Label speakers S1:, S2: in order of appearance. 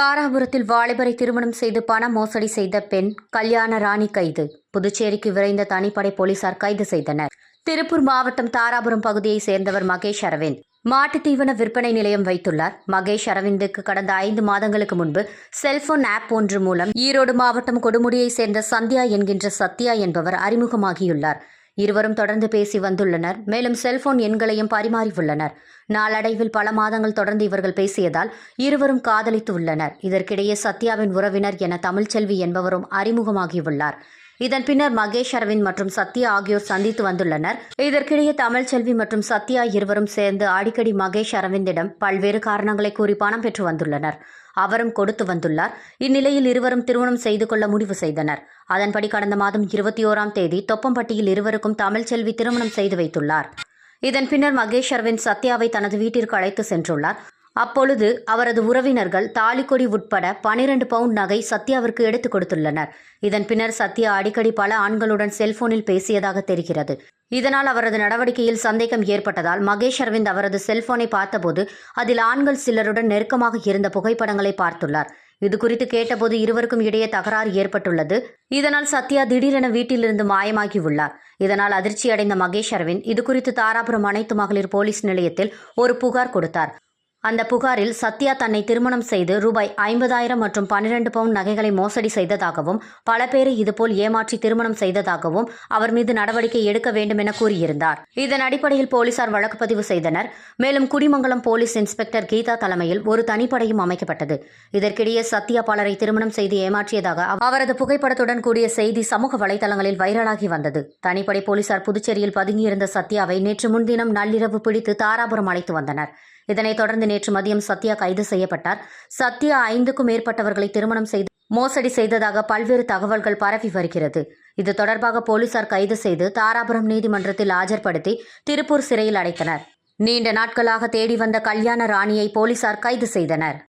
S1: தாராபுரத்தில் வாலிபரை திருமணம் செய்து பண மோசடி செய்த பெண் கல்யாண ராணி கைது. புதுச்சேரிக்கு விரைந்த தனிப்படை போலீசார் கைது செய்தனர். திருப்பூர் மாவட்டம் தாராபுரம் பகுதியைச் சேர்ந்தவர் மகேஷ் அரவிந்த். மாட்டுத்தீவன விற்பனை நிலையம் வைத்துள்ளார். மகேஷ் அரவிந்துக்கு கடந்த ஐந்து மாதங்களுக்கு முன்பு செல்போன் ஆப் ஒன்று மூலம் ஈரோடு மாவட்டம் கொடுமுடியைச் சேர்ந்த சந்தியா என்கின்ற சத்யா என்பவர் அறிமுகமாகியுள்ளார். இருவரும் தொடர்ந்து பேசி வந்துள்ளனர். மேலும் செல்போன் எண்களையும் பரிமாறியுள்ளனர். நாளடைவில் பல மாதங்கள் தொடர்ந்து இவர்கள் பேசியதால் இருவரும் காதலித்து உள்ளனர் இதற்கிடையே சத்யாவின் உறவினர் என தமிழ்ச்செல்வி என்பவரும் அறிமுகமாகியுள்ளார். இதன் பின்னர் மகேஷ் அரவிந்த் மற்றும் சத்யா ஆகியோர் சந்தித்து வந்துள்ளனர். இதற்கிடையே தமிழ்ச்செல்வி மற்றும் சத்யா இருவரும் சேர்ந்து அடிக்கடி மகேஷ் அரவிந்திடம் பல்வேறு காரணங்களை கூறி பணம் பெற்று வந்துள்ளனர். அவரும் கொடுத்து வந்துள்ளார். இந்நிலையில் இருவரும் திருமணம் செய்து கொள்ள முடிவு செய்தனர். அதன்படி கடந்த மாதம் இருபத்தி ஓராம் தேதி தொப்பம்பட்டியில் இருவருக்கும் தமிழ்ச்செல்வி திருமணம் செய்து வைத்துள்ளார். இதன் பின்னர் மகேஷ் அரவிந்த் சத்யாவை தனது வீட்டிற்கு அழைத்து சென்றுள்ளார். அப்பொழுது அவரது உறவினர்கள் தாலிக்கொடி உட்பட பனிரெண்டு பவுண்ட் நகை சத்யாவிற்கு எடுத்துக் கொடுத்துள்ளனர். இதன் பின்னர் சத்யா அடிக்கடி பல ஆண்களுடன் செல்போனில் பேசியதாக தெரிகிறது. இதனால் அவரது நடவடிக்கையில் சந்தேகம் ஏற்பட்டதால் மகேஷ் அரவிந்த் அவரது செல்போனை பார்த்தபோது அதில் ஆண்கள் சிலருடன் நெருக்கமாக இருந்த புகைப்படங்களை பார்த்துள்ளார். இது குறித்து கேட்டபோது இருவருக்கும் இடையே தகராறு ஏற்பட்டுள்ளது. இதனால் சத்யா திடீரென வீட்டிலிருந்து மாயமாகி உள்ளார் இதனால் அதிர்ச்சியடைந்த மகேஷ் அரவிந்த் இது குறித்து தாராபுரம் அனைத்து மகளிர் போலீஸ் நிலையத்தில் ஒரு புகார் கொடுத்தார். அந்த புகாரில் சத்யா தன்னை திருமணம் செய்து ரூபாய் ஐம்பதாயிரம் மற்றும் பன்னிரண்டு பவுண்ட் நகைகளை மோசடி செய்ததாகவும் பல பேரை இதுபோல் ஏமாற்றி திருமணம் செய்ததாகவும் அவர் மீது நடவடிக்கை எடுக்க வேண்டும் என கூறியிருந்தார். இதன் அடிப்படையில் போலீசார் வழக்கு பதிவு செய்தனர். மேலும் குடிமங்கலம் போலீஸ் இன்ஸ்பெக்டர் கீதா தலைமையில் ஒரு தனிப்படையும் அமைக்கப்பட்டது. இதற்கிடையே சத்யா பலரை திருமணம் செய்து ஏமாற்றியதாக அவரது புகைப்படத்துடன் கூடிய செய்தி சமூக வலைதளங்களில் வைரலாகி வந்தது. தனிப்படை போலீசார் புதுச்சேரியில் பதுங்கியிருந்த சத்யாவை நேற்று முன்தினம் நள்ளிரவு பிடித்து தாராபுரம் அழைத்து வந்தனர். இதனைத் தொடர்ந்து நேற்று மதியம் சத்யா கைது செய்யப்பட்டார். சத்யா ஐந்துக்கும் மேற்பட்டவர்களை திருமணம் செய்து மோசடி செய்ததாக பல்வேறு தகவல்கள் பரவி வருகிறது. இது தொடர்பாக போலீசார் கைது செய்து தாராபுரம் நீதிமன்றத்தில் ஆஜர்படுத்தி திருப்பூர் சிறையில் அடைத்தனர். நீண்ட நாட்களாக தேடி வந்த கல்யாண ராணியை போலீசார் கைது செய்தனர்.